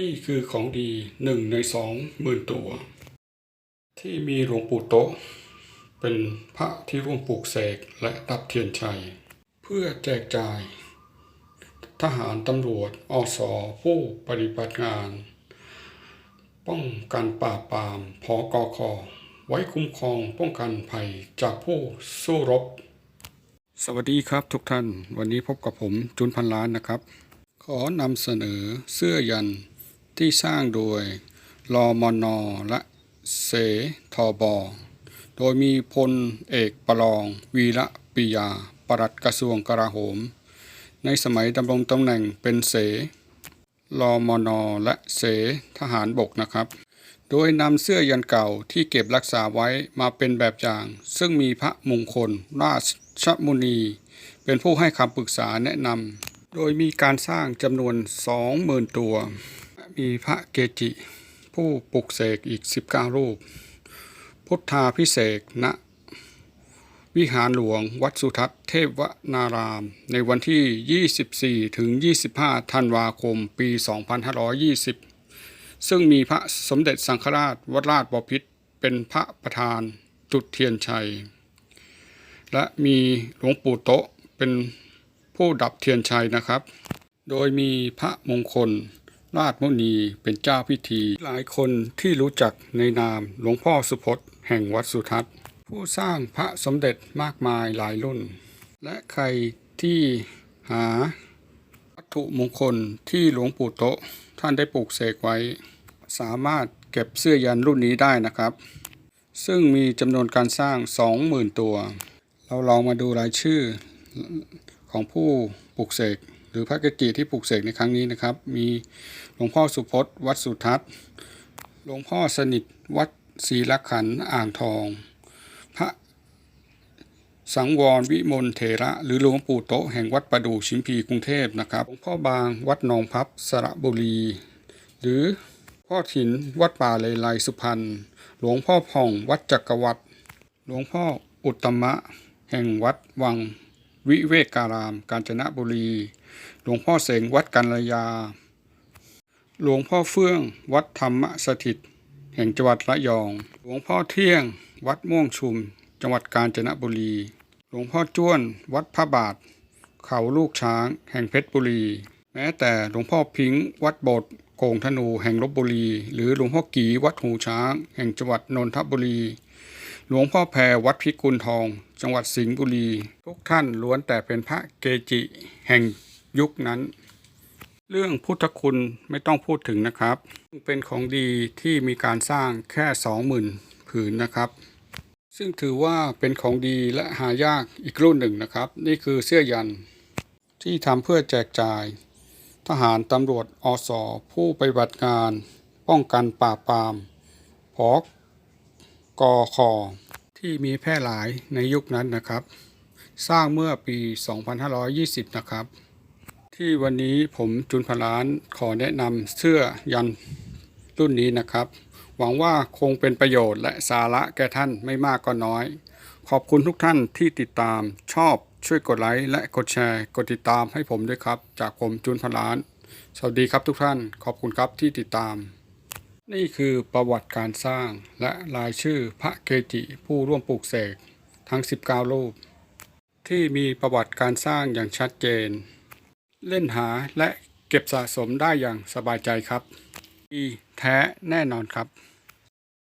นี่คือของดีหนึ่งในสองหมื่นตัว ที่มีหลวงปู่โตะเป็นพระที่ร่วมปลูกเสกและรับเทียนชัย เพื่อแจกจ่าย ทหารตำรวจอสอผู้ปฏิบัติงาน ป้องกันปราปามพอกอคอไว้คุ้มครองป้องกันภัยจากผู้สู้รบ สวัสดีครับทุกท่าน วันนี้พบกับผมจุนพันล้านนะครับ ขอนำเสนอเสื้อยัน ที่สร้างโดยรอมนอและเสทอบอโดยมีพลเอกประลอง วีระปิยา ปลัดกระทรวงกลาโหม ในสมัยดำรงตำแหน่งเป็นเสรอมนอและเสทหารบกนะครับ โดยนำเสื้อยันเก่าที่เก็บรักษาไว้มาเป็นแบบอย่าง ซึ่งมีพระมงคล ราชมุนี เป็นผู้ให้คำปรึกษาแนะนำ โดยมีการสร้างจำนวน 20,000 ตัว มีพระเกจิ ผู้ปลุกเสกอีก 19 รูป พุทธาพิเศษณวิหารหลวงวัดสุทัศน์เทพวนาราม ในวันที่ 24 ถึง 25 ธันวาคม ปี 2520 ซึ่งมีพระสมเด็จสังฆราชวราชบพิตรเป็นพระประธานจุดเทียนชัย และมีหลวงปู่โตะเป็นผู้ดับเทียนชัยนะครับ โดยมีพระมงคล ราชมุนีเป็นเจ้าพิธี หลายคนที่รู้จักในนามหลวงพ่อสุพจน์แห่งวัดสุทัศน์ ผู้สร้างพระสมเด็จมากมายหลายรุ่น และใครที่หาวัตถุมงคลที่หลวงปู่โตะท่านได้ปลูกเสกไว้ สามารถเก็บเสื้อยันรุ่นนี้ได้นะครับ ซึ่งมีจำนวนการสร้าง 20,000 ตัว เราลองมาดูรายชื่อของผู้ปลูกเสก หรือพระเกจิที่ปลูกเสกในครั้งนี้นะครับ มีหลวงพ่อสุพจน์ วัดสุทัศน์ หลวงพ่อสนิทวัดศรีละขันอ่างทอง พระสังวรวิมลเถระ หรือหลวงปู่โตะแห่งวัดประดู่ชิมพีกรุงเทพนะครับหลวงพ่อบางวัดหนองพับสระบุรี หรือพ่อถินวัดป่าเลไลสุพรรณหลวงพ่อผ่องวัดจักรวรรดิหลวงพ่ออุตตมะ แห่งวัดวัง วิเวกการาม กาญจนบุรี หลวงพ่อเสงวัดกัลยา หลวงพ่อเฟื่อง วัดธรรมสถิต แห่งจังหวัดระยอง หลวงพ่อเที่ยง วัดม่วงชุม จังหวัดกาญจนบุรี หลวงพ่อจ้วน วัดพระบาท เขาลูกช้าง แห่งเพชรบุรี แม้แต่หลวงพ่อพิงค์วัดโบสถ์โกงธนูแห่งลบบุรี หรือหลวงพ่อกีวัดหูช้าง แห่งจังหวัดนนทบุรี หลวงพ่อแพรวัดพิกุลทอง จังหวัดสิงห์บุรี ทุกท่านล้วนแต่เป็นพระเกจิแห่งยุคนั้น เรื่องพุทธคุณไม่ต้องพูดถึงนะครับ เป็นของดีที่มีการสร้างแค่สองหมื่นผืนนะครับ ซึ่งถือว่าเป็นของดีและหายากอีกรุ่นหนึ่งนะครับ นี่คือเสื้อยันที่ทำเพื่อแจกจ่าย ทหารตำรวจอสอผู้ปฏิบัติงาน ป้องกันปราบปรามพอก กอคอที่มีแพร่หลายในยุคนั้นนะครับ สร้างเมื่อปี 2520 นะครับ ที่วันนี้ผมจุนพลานขอแนะนำเสื้อยันรุ่นนี้นะครับ หวังว่าคงเป็นประโยชน์และสาระแก่ท่านไม่มากก็น้อย ขอบคุณทุกท่านที่ติดตามชอบช่วยกดไลค์และกดแชร์ กดติดตามให้ผมด้วยครับ จากผมจุนพลาน สวัสดีครับทุกท่าน ขอบคุณครับที่ติดตาม นี่คือประวัติการสร้างและรายชื่อพระเกจิผู้ร่วมปลูกเสกทั้ง 19 รูป ที่มีประวัติการสร้างอย่างชัดเจน เล่นหาและเก็บสะสมได้อย่างสบายใจครับดีแท้แน่นอนครับ